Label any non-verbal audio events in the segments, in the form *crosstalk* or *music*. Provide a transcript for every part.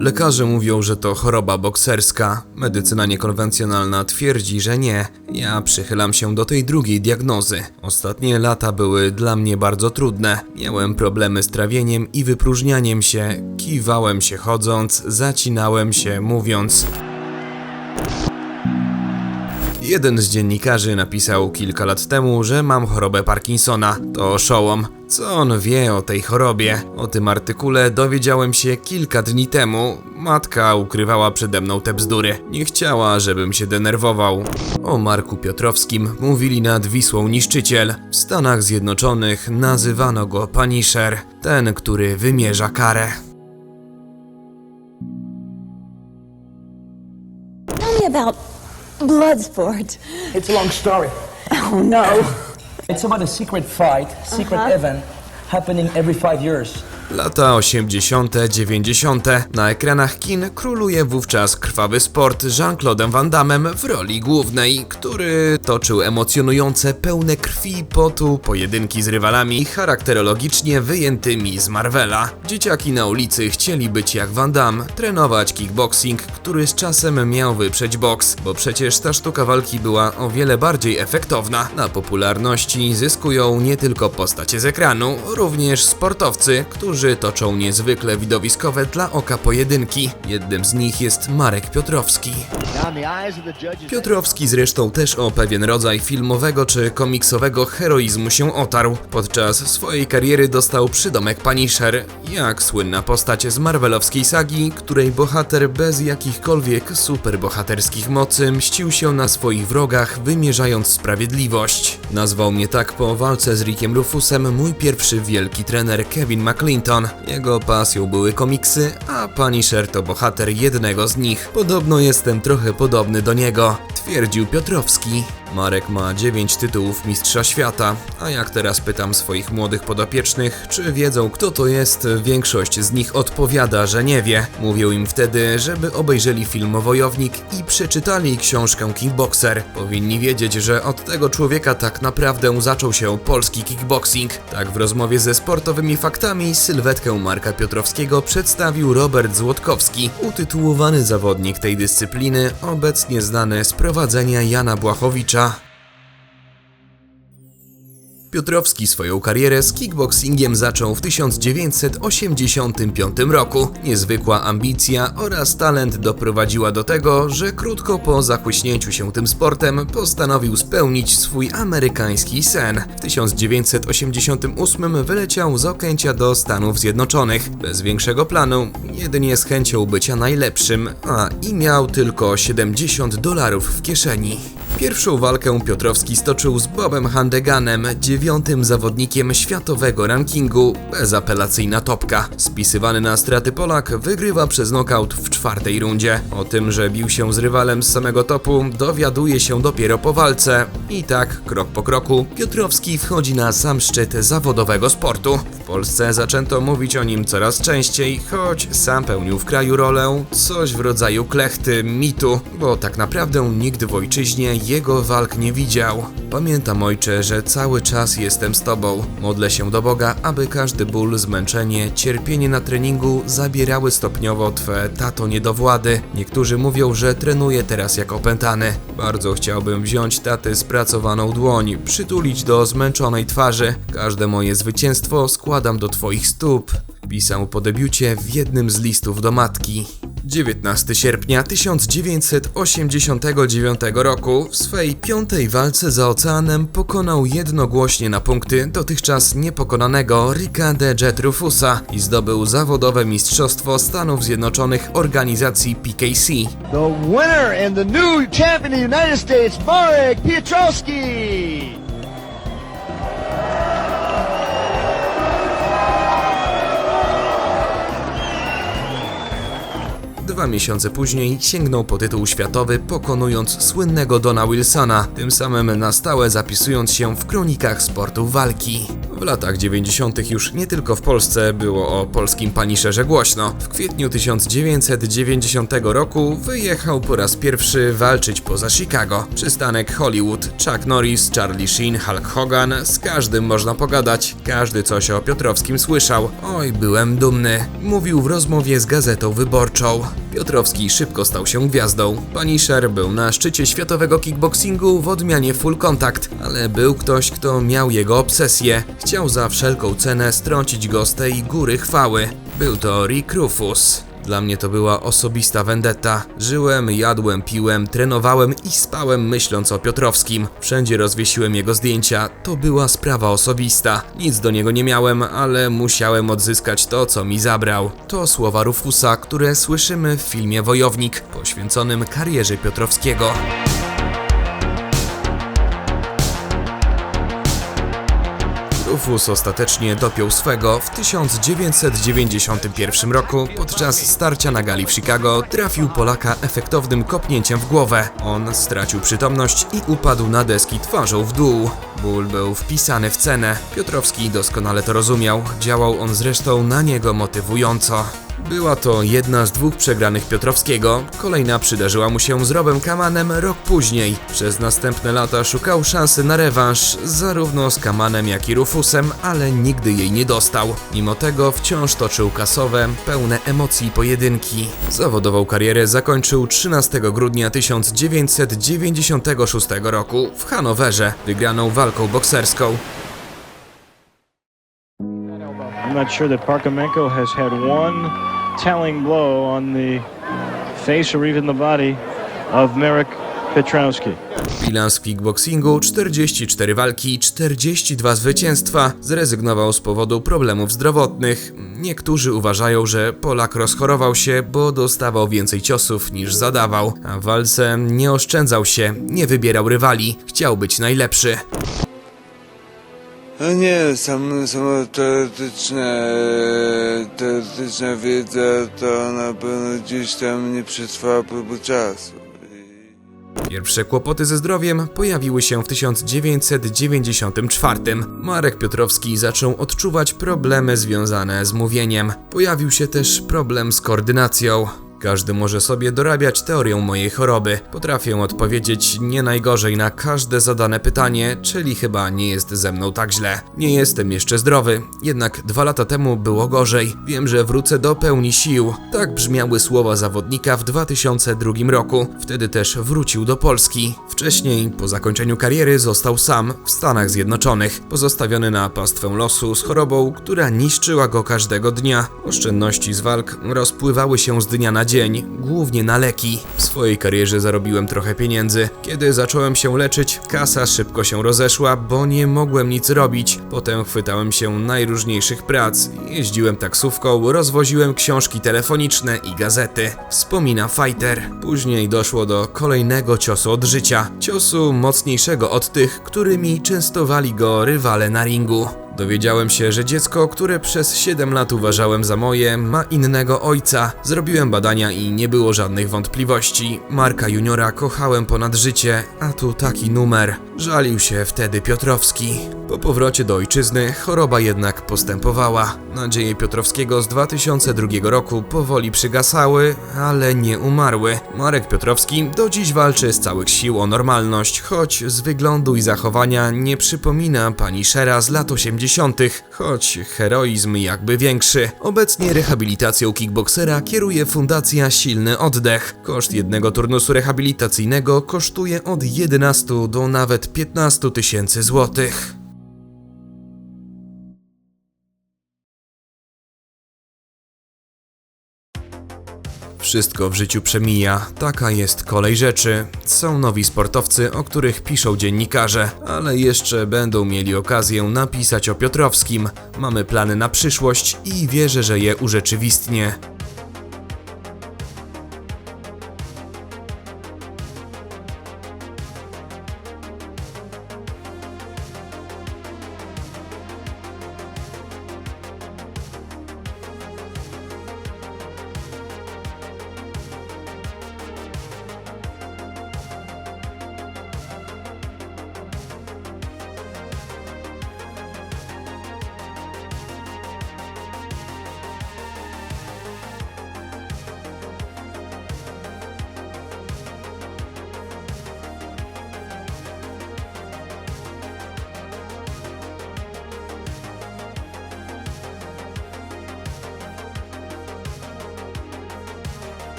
Lekarze mówią, że to choroba bokserska. Medycyna niekonwencjonalna twierdzi, że nie. Ja przychylam się do tej drugiej diagnozy. Ostatnie lata były dla mnie bardzo trudne. Miałem problemy z trawieniem i wypróżnianiem się. Kiwałem się chodząc, zacinałem się mówiąc. Jeden z dziennikarzy napisał kilka lat temu, że mam chorobę Parkinsona. To oszołom. Co on wie o tej chorobie? O tym artykule dowiedziałem się kilka dni temu. Matka ukrywała przede mną te bzdury. Nie chciała, żebym się denerwował. O Marku Piotrowskim mówili nad Wisłą Niszczyciel. W Stanach Zjednoczonych nazywano go Punisher, ten, który wymierza karę. Tell me about Bloodsport. It's a long story. Oh no. *laughs* It's about a secret fight, secret uh-huh. event happening every five years. Lata 80., 90. Na ekranach kin króluje wówczas krwawy sport z Jean-Claude'em Van Damme w roli głównej, który toczył emocjonujące, pełne krwi i potu pojedynki z rywalami charakterologicznie wyjętymi z Marvela. Dzieciaki na ulicy chcieli być jak Van Damme, trenować kickboxing, który z czasem miał wyprzeć boks, bo przecież ta sztuka walki była o wiele bardziej efektowna. Na popularności zyskują nie tylko postacie z ekranu, również sportowcy, którzy toczą niezwykle widowiskowe dla oka pojedynki. Jednym z nich jest Marek Piotrowski. Piotrowski zresztą też o pewien rodzaj filmowego czy komiksowego heroizmu się otarł. Podczas swojej kariery dostał przydomek Punisher, jak słynna postać z marvelowskiej sagi, której bohater bez jakichkolwiek superbohaterskich mocy mścił się na swoich wrogach, wymierzając sprawiedliwość. Nazwał mnie tak po walce z Rickiem Rufusem mój pierwszy wielki trener Kevin McClinton. Jego pasją były komiksy, a Punisher to bohater jednego z nich. Podobno jestem trochę podobny do niego, twierdził Piotrowski. Marek ma 9 tytułów Mistrza Świata, a jak teraz pytam swoich młodych podopiecznych, czy wiedzą kto to jest, większość z nich odpowiada, że nie wie. Mówię im wtedy, żeby obejrzeli film Wojownik i przeczytali książkę Kickboxer. Powinni wiedzieć, że od tego człowieka tak naprawdę zaczął się polski kickboxing. Tak w rozmowie ze sportowymi faktami sylwetkę Marka Piotrowskiego przedstawił Robert Złotkowski, utytułowany zawodnik tej dyscypliny, obecnie znany z prowadzenia Jana Błachowicza. 자 Piotrowski swoją karierę z kickboxingiem zaczął w 1985 roku. Niezwykła ambicja oraz talent doprowadziła do tego, że krótko po zachłyśnięciu się tym sportem postanowił spełnić swój amerykański sen. W 1988 wyleciał z Okęcia do Stanów Zjednoczonych, bez większego planu, jedynie z chęcią bycia najlepszym, a i miał tylko 70 dolarów w kieszeni. Pierwszą walkę Piotrowski stoczył z Bobem Handeganem, dziewiątym zawodnikiem światowego rankingu, bezapelacyjna topka. Spisywany na straty Polak wygrywa przez nokaut w czwartej rundzie. O tym, że bił się z rywalem z samego topu, dowiaduje się dopiero po walce. I tak, krok po kroku, Piotrowski wchodzi na sam szczyt zawodowego sportu. W Polsce zaczęto mówić o nim coraz częściej, choć sam pełnił w kraju rolę coś w rodzaju klechty, mitu, bo tak naprawdę nigdy w ojczyźnie jego walk nie widział. Pamiętam ojcze, że cały czas jestem z tobą. Modlę się do Boga, aby każdy ból, zmęczenie, cierpienie na treningu zabierały stopniowo twe tato niedowłady. Niektórzy mówią, że trenuję teraz jak opętany. Bardzo chciałbym wziąć taty spracowaną dłoń, przytulić do zmęczonej twarzy. Każde moje zwycięstwo składam do twoich stóp. Pisał po debiucie w jednym z listów do matki. 19 sierpnia 1989 roku w swej piątej walce za oceanem pokonał jednogłośnie na punkty dotychczas niepokonanego Ricka de Jet Rufusa i zdobył zawodowe mistrzostwo Stanów Zjednoczonych organizacji PKC. The winner and the new champion of the United States, Marek Piotrowski. Dwa miesiące później sięgnął po tytuł światowy, pokonując słynnego Dona Wilsona, tym samym na stałe zapisując się w kronikach sportu walki. W latach 90. już nie tylko w Polsce było o polskim paniszerze głośno. W kwietniu 1990 roku wyjechał po raz pierwszy walczyć poza Chicago. Przystanek Hollywood, Chuck Norris, Charlie Sheen, Hulk Hogan, z każdym można pogadać. Każdy coś o Piotrowskim słyszał. Oj, byłem dumny. Mówił w rozmowie z Gazetą Wyborczą. Piotrowski szybko stał się gwiazdą. Punisher był na szczycie światowego kickboxingu w odmianie full contact, ale był ktoś, kto miał jego obsesję. Chciał za wszelką cenę strącić go z tej góry chwały. Był to Rick Rufus. Dla mnie to była osobista vendetta. Żyłem, jadłem, piłem, trenowałem i spałem myśląc o Piotrowskim. Wszędzie rozwiesiłem jego zdjęcia. To była sprawa osobista. Nic do niego nie miałem, ale musiałem odzyskać to, co mi zabrał. To słowa Rufusa, które słyszymy w filmie Wojownik, poświęconym karierze Piotrowskiego. Rufus ostatecznie dopiął swego w 1991 roku podczas starcia na gali w Chicago trafił Polaka efektownym kopnięciem w głowę. On stracił przytomność i upadł na deski twarzą w dół. Ból był wpisany w cenę. Piotrowski doskonale to rozumiał, działał on zresztą na niego motywująco. Była to jedna z dwóch przegranych Piotrowskiego. Kolejna przydarzyła mu się z Robem Kamanem rok później. Przez następne lata szukał szansy na rewanż, zarówno z Kamanem, jak i Rufusem, ale nigdy jej nie dostał. Mimo tego wciąż toczył kasowe, pełne emocji pojedynki. Zawodową karierę zakończył 13 grudnia 1996 roku w Hanowerze, wygraną walką bokserską. I'm not sure that Parkamenko has had one telling blow on the face or even the body of Merrick Petrowski. Bilans w kickboxingu 44 walki, 42 zwycięstwa. Zrezygnował z powodu problemów zdrowotnych. Niektórzy uważają, że Polak rozchorował się, bo dostawał więcej ciosów niż zadawał, a w walce nie oszczędzał się, nie wybierał rywali, chciał być najlepszy. No nie, sam, sama teoretyczna, teoretyczna wiedza to na pewno gdzieś tam nie przetrwała próby czasu. Pierwsze kłopoty ze zdrowiem pojawiły się w 1994. Marek Piotrowski zaczął odczuwać problemy związane z mówieniem. Pojawił się też problem z koordynacją. Każdy może sobie dorabiać teorię mojej choroby. Potrafię odpowiedzieć nie najgorzej na każde zadane pytanie, czyli chyba nie jest ze mną tak źle. Nie jestem jeszcze zdrowy, jednak dwa lata temu było gorzej. Wiem, że wrócę do pełni sił. Tak brzmiały słowa zawodnika w 2002 roku. Wtedy też wrócił do Polski. Wcześniej, po zakończeniu kariery, został sam w Stanach Zjednoczonych, pozostawiony na pastwę losu z chorobą, która niszczyła go każdego dnia. Oszczędności z walk rozpływały się z dnia na dzień, głównie na leki. W swojej karierze zarobiłem trochę pieniędzy. Kiedy zacząłem się leczyć, kasa szybko się rozeszła, bo nie mogłem nic robić. Potem chwytałem się najróżniejszych prac. Jeździłem taksówką, rozwoziłem książki telefoniczne i gazety. Wspomina Fighter. Później doszło do kolejnego ciosu od życia. Ciosu mocniejszego od tych, którymi częstowali go rywale na ringu. Dowiedziałem się, że dziecko, które przez 7 lat uważałem za moje, ma innego ojca. Zrobiłem badania i nie było żadnych wątpliwości. Marka Juniora kochałem ponad życie, a tu taki numer. Żalił się wtedy Piotrowski. Po powrocie do ojczyzny choroba jednak postępowała. Nadzieje Piotrowskiego z 2002 roku powoli przygasały, ale nie umarły. Marek Piotrowski do dziś walczy z całych sił o normalność, choć z wyglądu i zachowania nie przypomina pani Shera z lat 80., choć heroizm jakby większy. Obecnie rehabilitacją kickboksera kieruje Fundacja Silny Oddech. Koszt jednego turnusu rehabilitacyjnego kosztuje od 11 do nawet 15 tysięcy złotych. Wszystko w życiu przemija, taka jest kolej rzeczy. Są nowi sportowcy, o których piszą dziennikarze, ale jeszcze będą mieli okazję napisać o Piotrowskim. Mamy plany na przyszłość i wierzę, że je urzeczywistnię.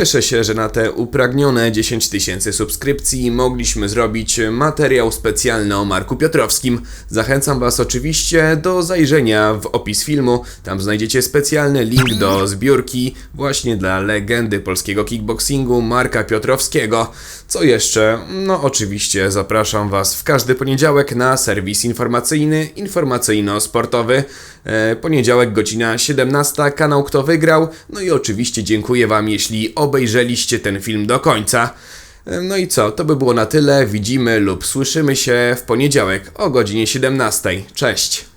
Cieszę się, że na te upragnione 10 tysięcy subskrypcji mogliśmy zrobić materiał specjalny o Marku Piotrowskim. Zachęcam Was oczywiście do zajrzenia w opis filmu. Tam znajdziecie specjalny link do zbiórki właśnie dla legendy polskiego kickboxingu Marka Piotrowskiego. Co jeszcze? No oczywiście zapraszam Was w każdy poniedziałek na serwis informacyjny, informacyjno-sportowy. E, poniedziałek godzina 17, kanał Kto Wygrał. No i oczywiście dziękuję Wam, jeśli obejrzeliście ten film do końca. E, No i co, to by było na tyle. Widzimy lub słyszymy się w poniedziałek o godzinie 17. Cześć!